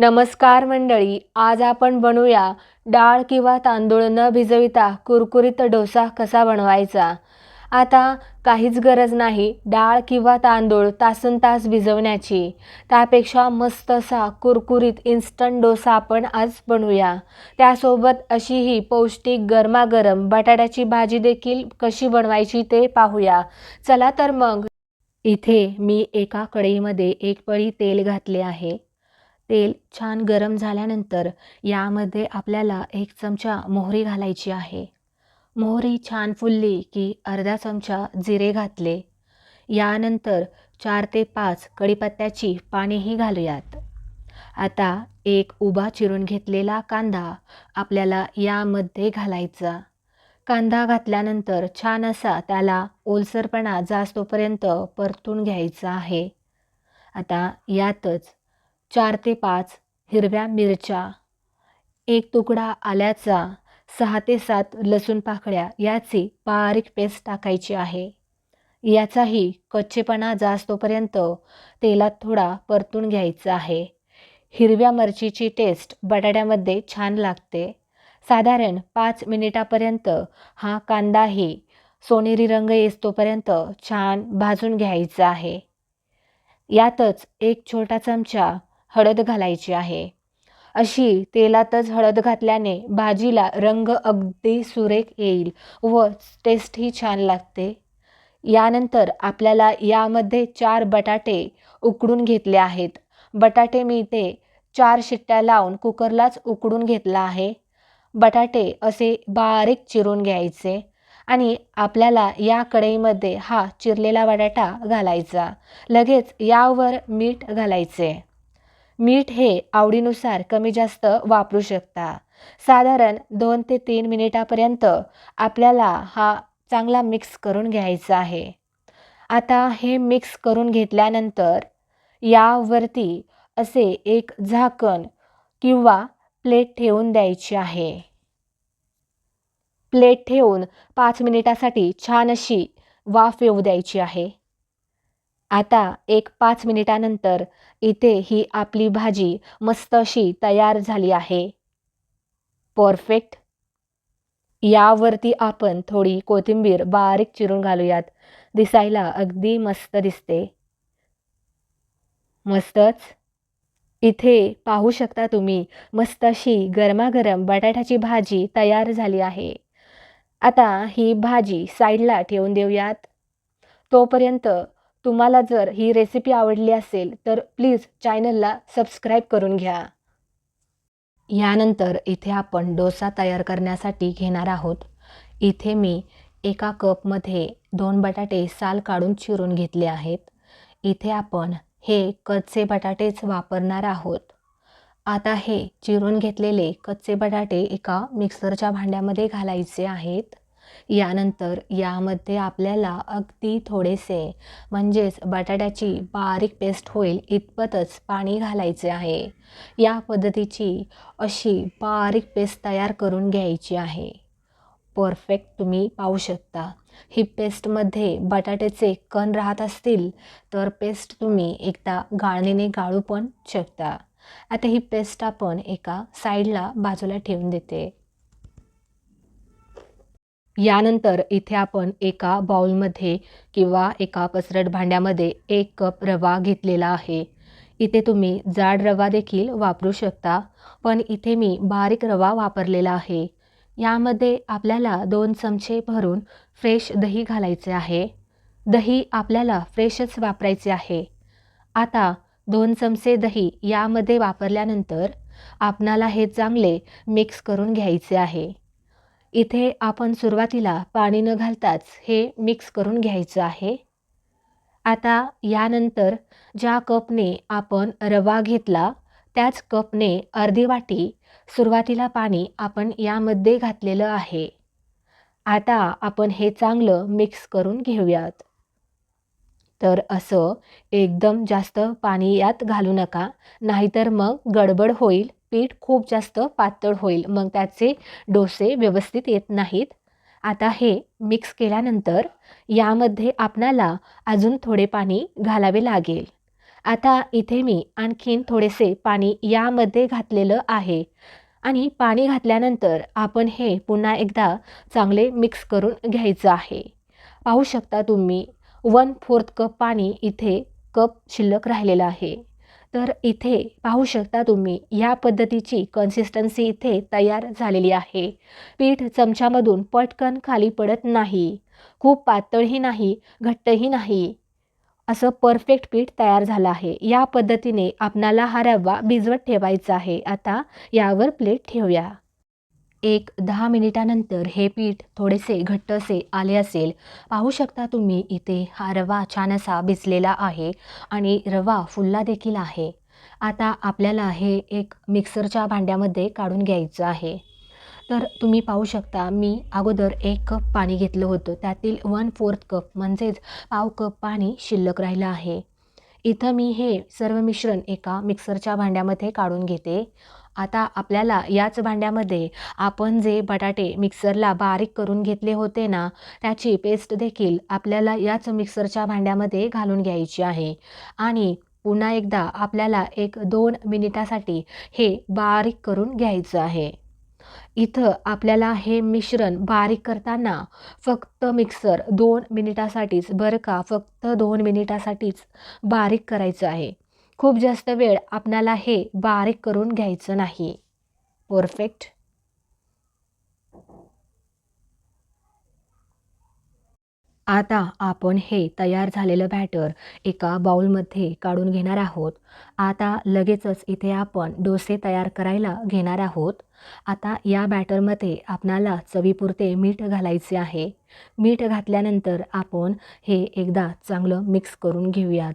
नमस्कार मंडळी आज आपण बनवूया डाळ किंवा तांदूळ न भिजविता कुरकुरीत डोसा कसा बनवायचा? आता काहीच गरज नाही डाळ किंवा तांदूळ तासन तास भिजवण्याची. त्यापेक्षा मस्त असा कुरकुरीत इन्स्टंट डोसा आपण आज बनवूया. त्यासोबत अशी ही पौष्टिक गरमागरम बटाट्याची भाजी देखील कशी बनवायची ते पाहूया. चला तर मग. इथे मी एका कढईमध्ये एक पळी तेल घातले आहे. तेल छान गरम झाल्यानंतर यामध्ये आपल्याला एक चमचा मोहरी घालायची आहे. मोहरी छान फुलली की अर्धा चमचा जिरे घातले. यानंतर चार ते पाच कढीपत्त्याची पानेही घालूयात. आता एक उभा चिरून घेतलेला कांदा आपल्याला यामध्ये घालायचा. कांदा घातल्यानंतर छान असा त्याला ओलसरपणा जास्तोपर्यंत परतून घ्यायचा आहे. आता यातच चार ते पाच हिरव्या मिरच्या. एक तुकडा आल्याचा सहा ते सात लसूण पाकळ्या याची बारीक पेस्ट टाकायची आहे. याचाही कच्चेपणा जास्तोपर्यंत तेलात थोडा परतून घ्यायचा आहे. हिरव्या मिरचीची टेस्ट बटाट्यामध्ये छान लागते. साधारण पाच मिनिटापर्यंत हा कांदाही सोनेरी रंग येतोपर्यंत छान भाजून घ्यायचा आहे. यातच एक छोटा चमचा हळद घालायची आहे. अशी तेलातच हळद घातल्याने भाजीला रंग अगदी सुरेख येईल व टेस्टही छान लागते. यानंतर आपल्याला यामध्ये चार बटाटे उकडून घेतले आहेत. बटाटे मी ते चार शिट्ट्या लावून कुकरलाच उकडून घेतला आहे. बटाटे असे बारीक चिरून घ्यायचे आणि आपल्याला या कढईमध्ये हा चिरलेला बटाटा घालायचा. लगेच यावर मीठ घालायचे. मीठ हे आवडीनुसार कमी जास्त वापरू शकता. साधारण दोन ते तीन मिनिटापर्यंत आपल्याला हा चांगला मिक्स करून घ्यायचा आहे. आता हे मिक्स करून घेतल्यानंतर यावरती असे एक झाकण किंवा प्लेट ठेवून द्यायची आहे. प्लेट ठेवून पाच मिनिटासाठी छान अशी वाफ येऊ द्यायची आहे. आता एक पाच मिनिटानंतर इथे ही आपली भाजी मस्त अशी तयार झाली आहे. परफेक्ट. यावरती आपण थोडी कोथिंबीर बारीक चिरून घालूयात. दिसायला अगदी मस्त दिसते. मस्तच. इथे पाहू शकता तुम्ही मस्त अशी गरमागरम बटाट्याची भाजी तयार झाली आहे. आता ही भाजी साईडला ठेवून देऊयात. तोपर्यंत तुम्हाला जर ही रेसिपी आवडली असेल तर प्लीज चॅनलला सबस्क्राईब करून घ्या. यानंतर इथे आपण डोसा तयार करण्यासाठी घेणार आहोत. इथे मी एका कपमध्ये दोन बटाटे साल काढून चिरून घेतले आहेत. इथे आपण हे कच्चे बटाटेच वापरणार आहोत. आता हे चिरून घेतलेले कच्चे बटाटे एका मिक्सरच्या भांड्यामध्ये घालायचे आहेत. यानंतर यामध्ये आपल्याला अगदी थोडेसे म्हणजेच बटाट्याची बारीक पेस्ट होईल इतपतच पाणी घालायचे आहे. या पद्धतीची अशी बारीक पेस्ट तयार करून घ्यायची आहे. परफेक्ट तुम्ही पाहू शकता. ही पेस्टमध्ये बटाट्याचे कण राहत असतील तर पेस्ट तुम्ही एकदा गाळणीने गाळू पण शकता. आता ही पेस्ट आपण एका साईडला बाजूला ठेवून देते. यानंतर इथे आपण एका बाउलमध्ये किंवा एका कसरट भांड्यामध्ये एक कप रवा घेतलेला आहे. इथे तुम्ही जाड रवा देखील वापरू शकता पण इथे मी बारीक रवा वापरलेला आहे. यामध्ये आपल्याला दोन चमचे भरून फ्रेश दही घालायचे आहे. दही आपल्याला फ्रेशच वापरायचे आहे. आता दोन चमचे दही यामध्ये वापरल्यानंतर आपणाला हे चांगले मिक्स करून घ्यायचे आहे. इथे आपण सुरुवातीला पाणी न घालताच हे मिक्स करून घ्यायचं आहे. आता यानंतर ज्या कपने आपण रवा घेतला त्याच कपने अर्धी वाटी सुरुवातीला पाणी आपण यामध्ये घातलेलं आहे. आता आपण हे चांगलं मिक्स करून घेऊयात. तर असं एकदम जास्त पाणी यात घालू नका नाहीतर मग गडबड होईल. पीठ खूप जास्त पातळ होईल मग त्याचे डोसे व्यवस्थित येत नाहीत. आता हे मिक्स केल्यानंतर यामध्ये आपणाला अजून थोडे पाणी घालावे लागेल. आता इथे मी आणखीन थोडेसे पाणी यामध्ये घातलेलं आहे आणि पाणी घातल्यानंतर आपण हे पुन्हा एकदा चांगले मिक्स करून घ्यायचं आहे. पाहू शकता तुम्ही वन फोर्थ कप पाणी इथे कप शिल्लक राहिलेलं आहे. तर इथे पाहू शकता तुम्ही या पद्धतीची कन्सिस्टन्सी इथे तयार झालेली आहे. पीठ चमच्यामधून पटकन खाली पडत नाही. खूप पातळही नाही घट्टही नाही. असं परफेक्ट पीठ तयार झालं आहे. या पद्धतीने आपणाला हा रवा भिजवत ठेवायचा आहे. आता यावर प्लेट ठेवूया. एक दहा मिनिटानंतर हे पीठ थोडेसे घट्ट असे आले असेल. पाहू शकता तुम्ही इथे हा रवा छान असा भिजलेला आहे आणि रवा फुलला देखील आहे. आता आपल्याला हे एक मिक्सरच्या भांड्यामध्ये काढून घ्यायचं आहे. तर तुम्ही पाहू शकता मी अगोदर एक कप पाणी घेतलं होतं. त्यातील वन फोर्थ कप म्हणजेच पाव कप पाणी शिल्लक राहिलं आहे. इथं मी हे सर्व मिश्रण एका मिक्सरच्या भांड्यामध्ये काढून घेते. आता आपल्याला याच भांड्यामध्ये आपण जे बटाटे मिक्सरला बारीक करून घेतले होते ना त्याची पेस्ट देखील आपल्याला याच मिक्सरच्या भांड्यामध्ये घालून घ्यायची आहे. आणि पुन्हा एकदा आपल्याला एक दोन मिनिटासाठी हे बारीक करून घ्यायचं आहे. इथं आपल्याला हे मिश्रण बारीक करताना फक्त मिक्सर दोन मिनिटासाठीच बरं का? फक्त दोन मिनिटासाठीच बारीक करायचं आहे. खूप जास्त वेळ आपणाला हे बारीक करून घ्यायचं नाही. परफेक्ट आता आपण हे तयार झालेलं बॅटर एका बाउलमध्ये काढून घेणार आहोत. आता लगेचच इथे आपण डोसे तयार करायला घेणार आहोत. आता या बॅटरमध्ये आपणाला चवीपुरते मीठ घालायचे आहे. मीठ घातल्यानंतर आपण हे एकदा चांगलं मिक्स करून घेऊयात.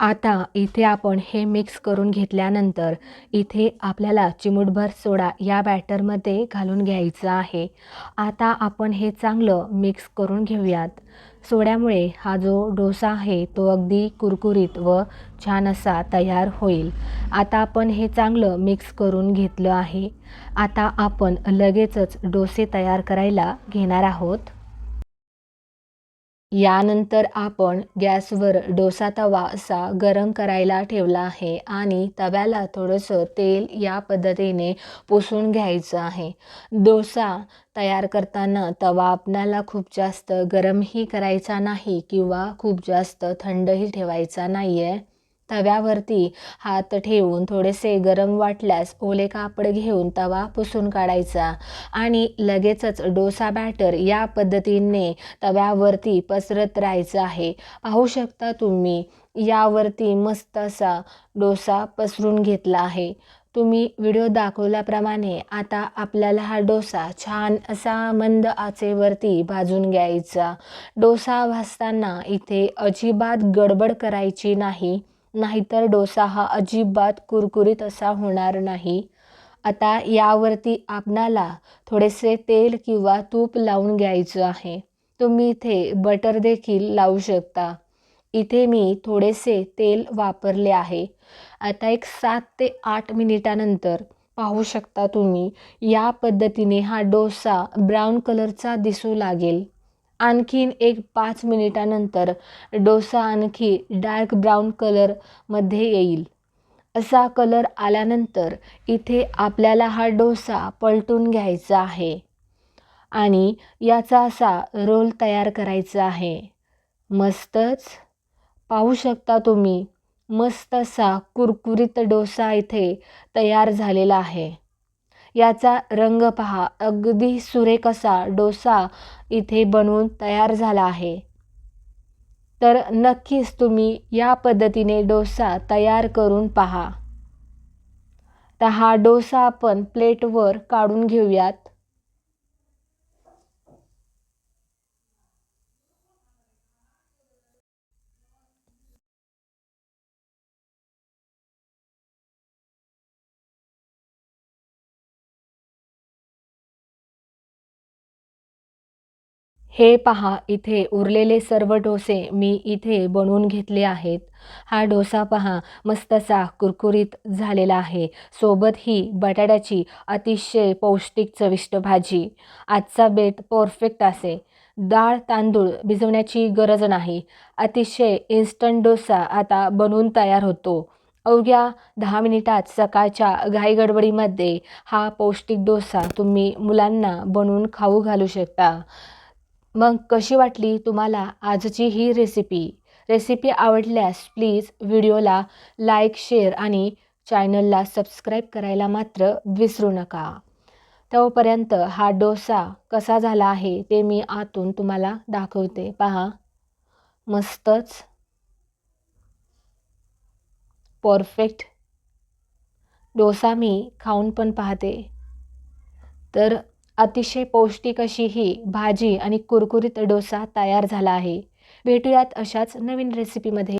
आता इथे आपण हे मिक्स करून घेतल्यानंतर इथे आपल्याला चिमूटभर सोडा या बॅटरमध्ये घालून घ्यायचं आहे. आता आपण हे चांगलं मिक्स करून घेऊयात. सोड्यामुळे हा जो डोसा आहे तो अगदी कुरकुरीत व छान असा तयार होईल. आता आपण हे चांगलं मिक्स करून घेतलं आहे. आता आपण लगेचच डोसे तयार करायला घेणार आहोत. यानंतर आपण गॅसवर डोसा तवा असा गरम करायला ठेवला आहे आणि तव्याला थोडंसं तेल या पद्धतीने पुसून घ्यायचं आहे. डोसा तयार करताना तवा आपणाला खूप जास्त गरमही करायचा नाही किंवा खूप जास्त थंडही ठेवायचा नाही आहे तव्यावरती हात ठेवून थोडेसे गरम वाटल्यास ओले कापड घेऊन तवा पुसून काढायचा आणि लगेचच डोसा बॅटर या पद्धतीने तव्यावरती पसरत राहायचं आहे. पाहू शकता तुम्ही यावरती मस्त असा डोसा पसरून घेतला आहे. तुम्ही व्हिडिओ दाखवल्याप्रमाणे आता आपल्याला हा डोसा छान असा मंद आचेवरती भाजून घ्यायचा. डोसा भाजताना इथे अजिबात गडबड करायची नाही. नाहीतर डोसा हा अजिबात कुरकुरीत असा होणार नाही. आता यावरती आपणाला थोडेसे तेल किंवा तूप लावून घ्यायचं आहे. तुम्ही इथे बटर देखील लावू शकता. इथे मी थोडेसे तेल वापरले आहे. आता एक सात ते आठ मिनिटानंतर पाहू शकता तुम्ही या पद्धतीने हा डोसा ब्राऊन कलरचा दिसू लागेल. आणखीन एक पाच मिनिटानंतर डोसा आणखी डार्क ब्राऊन कलरमध्ये येईल. असा कलर आल्यानंतर इथे आपल्याला हा डोसा पलटून घ्यायचा आहे आणि याचा असा रोल तयार करायचा आहे. मस्तच! पाहू शकता तुम्ही मस्त असा कुरकुरीत डोसा इथे तयार झालेला आहे. याचा रंग पहा अगदी सुरेख असा डोसा इथे बनवून तयार झाला आहे. तर नक्कीच तुम्ही या पद्धतीने डोसा तयार करून पहा. तर हा डोसा आपण प्लेटवर काढून घेऊयात. हे पहा इथे उरलेले सर्व डोसे मी इथे बनवून घेतले आहेत. हा डोसा पहा मस्तसा कुरकुरीत झालेला आहे. सोबत ही बटाट्याची अतिशय पौष्टिक चविष्ट भाजी. आजचा बेत परफेक्ट असे. डाळ तांदूळ भिजवण्याची गरज नाही. अतिशय इन्स्टंट डोसा आता बनवून तयार होतो. अवघ्या दहा मिनिटात सकाळच्या घाईगडबडीमध्ये हा पौष्टिक डोसा तुम्ही मुलांना बनवून खाऊ घालू शकता. मग कशी वाटली तुम्हाला आजची ही रेसिपी रेसिपी आवडल्यास प्लीज व्हिडिओला लाईक शेअर आणि चॅनलला सबस्क्राईब करायला मात्र विसरू नका. तोपर्यंत हा डोसा कसा झाला आहे ते मी आतून तुम्हाला दाखवते. पहा. मस्तच. परफेक्ट डोसा मी खाऊन पण पाहते. तर अतिशय पौष्टिक अशी ही भाजी आणि कुरकुरीत डोसा तयार झाला आहे. भेटूयात अशाच नवीन रेसिपीमध्ये